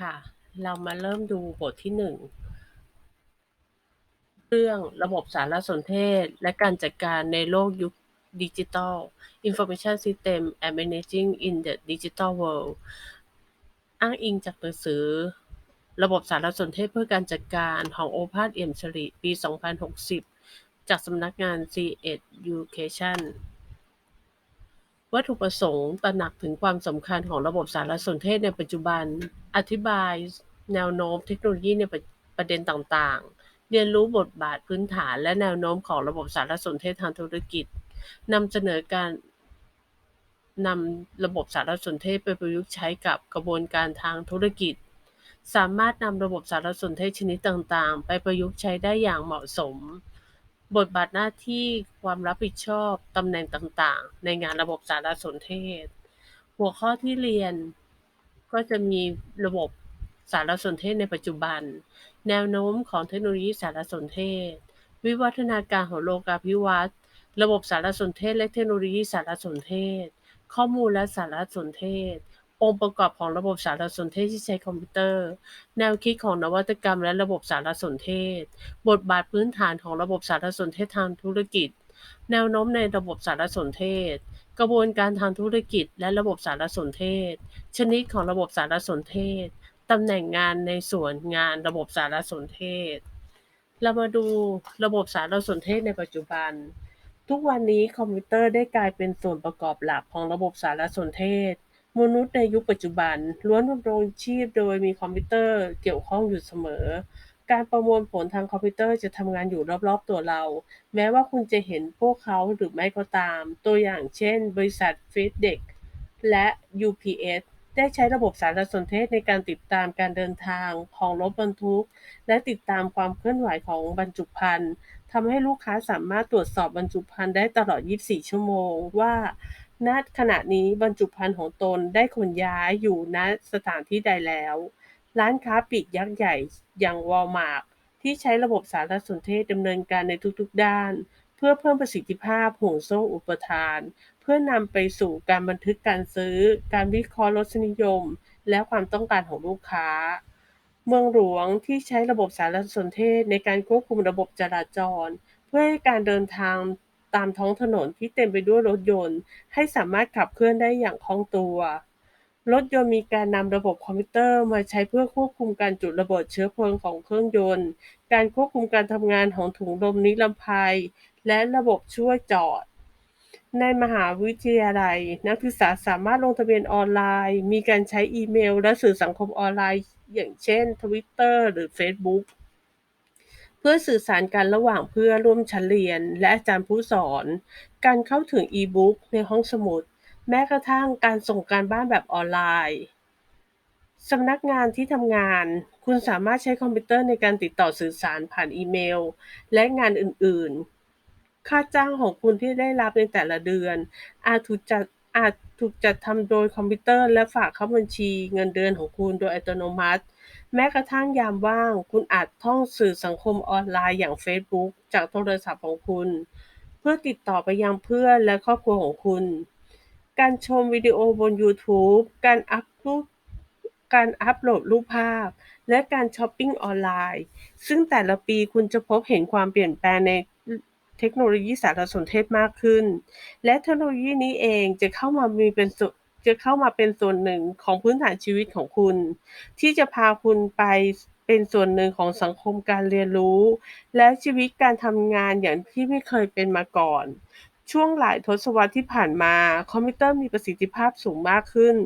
ค่ะ เรามาเริ่มดูบทที่1เรื่องระบบสารสนเทศ และการจัดการในโลกยุคดิจิทัล Information System and Managing in the Digital World อ้างอิงจากหนังสือ ระบบสารสนเทศเพื่อการจัดการของโอภาสเอี่ยมสริปี 2060 จากสำนักงาน C Education วัตถุประสงค์ตระหนักถึงความสำคัญของระบบสารสนเทศในปัจจุบัน อธิบายแนวโน้มเทคโนโลยีในประเด็นต่างๆ เรียนรู้บทบาทพื้นฐานและแนวโน้มของระบบสารสนเทศทางธุรกิจนำเสนอการนำระบบสารสนเทศไปประยุกต์ใช้กับกระบวนการทางธุรกิจ สามารถนำระบบสารสนเทศชนิดต่างๆ ไปประยุกต์ใช้ได้อย่างเหมาะสม บทบาทหน้าที่ความรับผิดชอบตำแหน่งต่างๆ ในงานระบบสารสนเทศ หัวข้อที่เรียนก็จะมีระบบสารสนเทศในปัจจุบัน แนวโน้มของเทคโนโลยีสารสนเทศ วิวัฒนาการของโลกาภิวัตน์ระบบสารสนเทศและเทคโนโลยีสารสนเทศ ข้อมูลและสารสนเทศ องค์ประกอบของระบบสารสนเทศที่ใช้คอมพิวเตอร์ แนวคิดของนวัตกรรมและระบบสารสนเทศ บทบาทพื้นฐานของระบบสารสนเทศทางธุรกิจ แนวโน้มในระบบสารสนเทศ กระบวนการทางธุรกิจ และระบบสารสนเทศ ชนิดของระบบสารสนเทศตำแหน่งงานในส่วนงานระบบสารสนเทศ เรามาดูระบบสารสนเทศในปัจจุบัน ทุกวันนี้คอมพิวเตอร์ได้กลายเป็นส่วนประกอบหลักของระบบสารสนเทศ มนุษย์ในยุคปัจจุบัน ล้วนดำรงชีพโดยมีคอมพิวเตอร์เกี่ยวข้องอยู่เสมอ การประมวลผลทางคอมพิวเตอร์จะทำงานอยู่รอบๆตัวเรา แม้ว่าคุณจะเห็นพวกเขาหรือไม่ก็ตาม ตัวอย่างเช่น บริษัท FedEx และ UPS ได้ใช้ระบบสารสนเทศในการติดตามการเดินทางของรถบรรทุก และติดตามความเคลื่อนไหวของบรรจุภัณฑ์ทำให้ลูกค้าสามารถตรวจสอบบรรจุภัณฑ์ได้ตลอด 24 ชั่วโมงว่า ณขณะนี้บรรจุภัณฑ์ของตนได้ขนย้ายอยู่ณสถานที่ใดแล้ว ร้านค้าปลีกยักษ์ใหญ่อย่างวอลมาร์ทที่ใช้ระบบสารสนเทศดำเนินการในทุกๆด้าน เพื่อเพิ่มประสิทธิภาพห่วงโซ่อุปทาน เพื่อนำไปสู่การบันทึกการซื้อ การวิเคราะห์รสนิยม และความต้องการของลูกค้า เมืองหลวงที่ใช้ระบบสารสนเทศในการควบคุมระบบจราจร เพื่อให้การเดินทาง ตามท้องถนนที่เต็มไปด้วยรถยนต์ ให้สามารถขับเคลื่อนได้อย่างคล่องตัว รถยนต์มีการนำระบบคอมพิวเตอร์มาใช้เพื่อควบคุมการจุดระเบิดเชื้อเพลิงของเครื่องยนต์ การควบคุมการทำงานของถุงลมนิรภัย และระบบช่วยจอดในมหาวิทยาลัย นักศึกษาสามารถลงทะเบียนออนไลน์ มีการใช้อีเมล และสื่อสังคมออนไลน์ อย่างเช่น Twitter หรือ Facebook พื่อสื่อสารกันระหว่างเพื่อร่วมชั้นเรียน และอาจารย์ผู้สอน การเข้าถึงอีบุ๊กในห้องสมุด แม้กระทั่งการส่งการบ้านแบบออนไลน์สำนักงานที่ทำงาน คุณสามารถใช้คอมพิวเตอร์ในการติดต่อสื่อสารผ่านอีเมล และงานอื่นๆ ค่าจ้างของคุณที่ได้รับในแต่ละเดือน อาจถูกจัดอาจถูกจัดทำโดยคอมพิวเตอร์ และฝากเข้าบัญชีเงินเดือนของคุณโดยอัตโนมัติ แม้กระทั่งยามว่าง คุณอาจท่องสื่อสังคมออนไลน์อย่าง Facebook จากโทรศัพท์ของคุณ เพื่อติดต่อไปยังเพื่อนและครอบครัวของคุณ การชมวิดีโอบน YouTube การอัพรูปการอัปโหลดรูปภาพ และการช้อปปิ้งออนไลน์ ซึ่งแต่ละปีคุณจะพบเห็นความเปลี่ยนแปลงในเทคโนโลยีสารสนเทศมากขึ้น และเทคโนโลยีนี้เองจะเข้ามามีเป็นส่วน จะเข้ามาเป็นส่วนหนึ่งของพื้นฐานชีวิตของคุณ ที่จะพาคุณไปเป็นส่วนหนึ่งของสังคมการเรียนรู้ และชีวิตการทำงานอย่างที่ไม่เคยเป็นมาก่อน ช่วงหลายทศวรรษที่ผ่านมา คอมพิวเตอร์มีประสิทธิภาพสูงมากขึ้น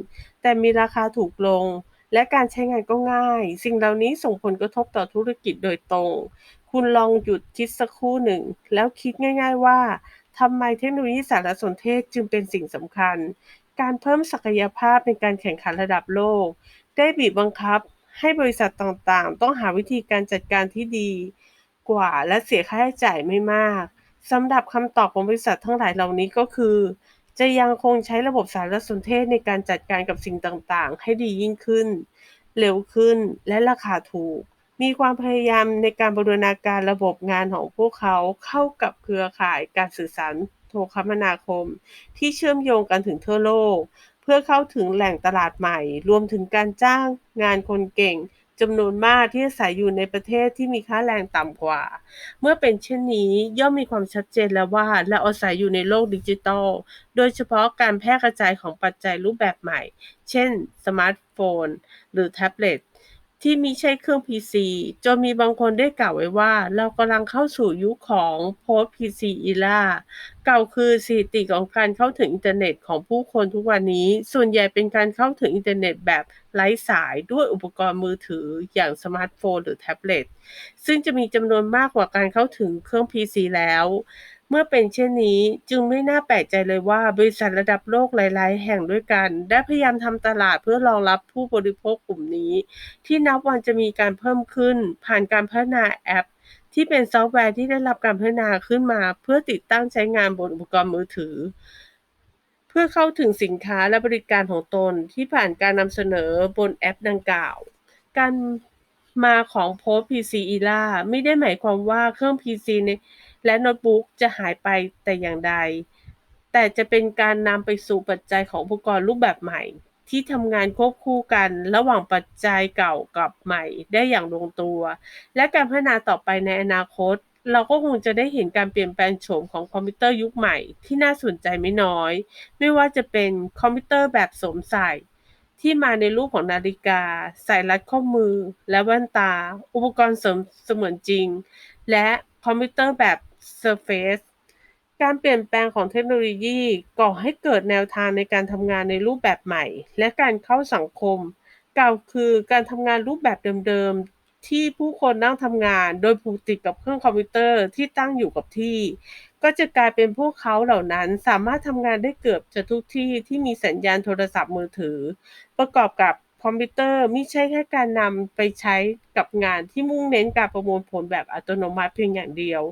แต่มีราคาถูกลง และการใช้งานก็ง่าย สิ่งเหล่านี้ส่งผลกระทบต่อธุรกิจโดยตรง คุณลองหยุดคิดสักครู่หนึ่ง แล้วคิดง่าย ๆว่าทำไมเทคโนโลยีสารสนเทศจึงเป็นสิ่งสำคัญ การเพิ่มศักยภาพในการแข่งขันระดับโลก ได้บีบบังคับให้บริษัทต่างๆ ต้องหาวิธีการจัดการที่ดีกว่าและเสียค่าใช้จ่ายไม่มากสำหรับคำตอบของบริษัททั้งหลายเหล่านี้ก็คือ จะยังคงใช้ระบบสารสนเทศในการจัดการกับสิ่งต่างๆ ให้ดียิ่งขึ้น เร็วขึ้นและราคาถูก มีความพยายามในการบูรณาการระบบงานของพวกเขาเข้ากับเครือข่ายการสื่อสาร โทรคมนาคม ที่เชื่อมโยงกันถึงทั่วโลก เพื่อเข้าถึงแหล่งตลาดใหม่ รวมถึงการจ้างงานคนเก่งจำนวนมากที่อาศัยอยู่ในประเทศที่มีค่าแรงต่ำกว่า เมื่อเป็นเช่นนี้ย่อมมีความชัดเจนแล้วว่าเราอาศัยอยู่ในโลกดิจิทัล โดยเฉพาะการแพร่กระจายของปัจจัยรูปแบบใหม่ เช่น สมาร์ทโฟน หรือแท็บเล็ต ที่มีใช่เครื่อง PC จนมีบางคนได้กล่าวไว้ว่า เรากำลังเข้าสู่ยุคของ post PC era เก่าคือสถิติของการเข้าถึงอินเทอร์เน็ตของผู้คนทุกวันนี้ ส่วนใหญ่เป็นการเข้าถึงอินเทอร์เน็ตแบบไร้สายด้วยอุปกรณ์มือถืออย่างสมาร์ทโฟนหรือแท็บเล็ตซึ่งจะมีจำนวนมากกว่าการเข้าถึงเครื่อง PC แล้ว เมื่อเป็นเช่นนี้จึงไม่น่าแปลกใจเลยว่าบริษัทระดับโลกหลาย ๆ แห่งด้วยกัน ได้พยายามทำตลาดเพื่อรองรับผู้บริโภคกลุ่มนี้ ที่นับวันจะมีการเพิ่มขึ้น ผ่านการพัฒนาแอป ที่เป็นซอฟต์แวร์ที่ได้รับการพัฒนาขึ้นมา เพื่อติดตั้งใช้งานบนอุปกรณ์มือถือ เพื่อเข้าถึงสินค้าและบริการของตนที่ผ่านการนำเสนอบนแอปดังกล่าว การมาของ Post PC Era ไม่ได้หมายความว่าเครื่อง PC ใน และโน้ตบุ๊กจะหายไปแต่อย่างใด แต่จะเป็นการนำไปสู่ปัจจัยของอุปกรณ์รูปแบบใหม่ ที่ทำงานควบคู่กันระหว่างปัจจัยเก่ากับใหม่ได้อย่างลงตัว และการพัฒนาต่อไปในอนาคต เราก็คงจะได้เห็นการเปลี่ยนแปลงโฉมของคอมพิวเตอร์ยุคใหม่ที่น่าสนใจไม่น้อย ไม่ว่าจะเป็นคอมพิวเตอร์แบบสวมใส่ที่มาในรูปของนาฬิกา สายรัดข้อมือ และแว่นตา อุปกรณ์เสริมเสมือนจริง และคอมพิวเตอร์แบบ Surface การเปลี่ยนแปลงของเทคโนโลยีก่อให้เกิดแนวทางในการทำงานในรูปแบบใหม่ และการเข้าสังคม กล่าวคือการทำงานรูปแบบเดิมๆ ที่ผู้คนนั่งทำงาน โดยผูกติดกับเครื่องคอมพิวเตอร์ที่ตั้งอยู่กับที่ ก็จะกลายเป็นพวกเขาเหล่านั้นสามารถทำงานได้เกือบจะทุกที่ที่มีสัญญาณโทรศัพท์มือถือ ประกอบกับคอมพิวเตอร์ไม่ใช่แค่การนำไปใช้กับงานที่มุ่งเน้นการประมวลผลแบบอัตโนมัติเพียงอย่างเดียว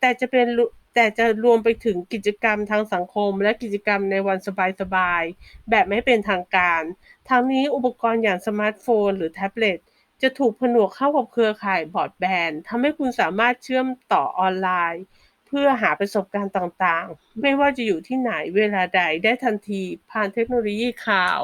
แต่จะเป็นแต่จะรวมไปถึงกิจกรรมทางสังคม และกิจกรรมในวันสบายๆ แบบไม่เป็นทางการ ทั้งนี้อุปกรณ์อย่างสมาร์ทโฟน หรือแท็บเล็ตจะถูกผนวกเข้ากับเครือข่ายบอร์ดแบนด์ทำให้คุณสามารถเชื่อมต่อออนไลน์ เพื่อหาประสบการณ์ต่างๆ ไม่ว่าจะอยู่ที่ไหนเวลาใดได้ทันทีผ่านเทคโนโลยีข่าว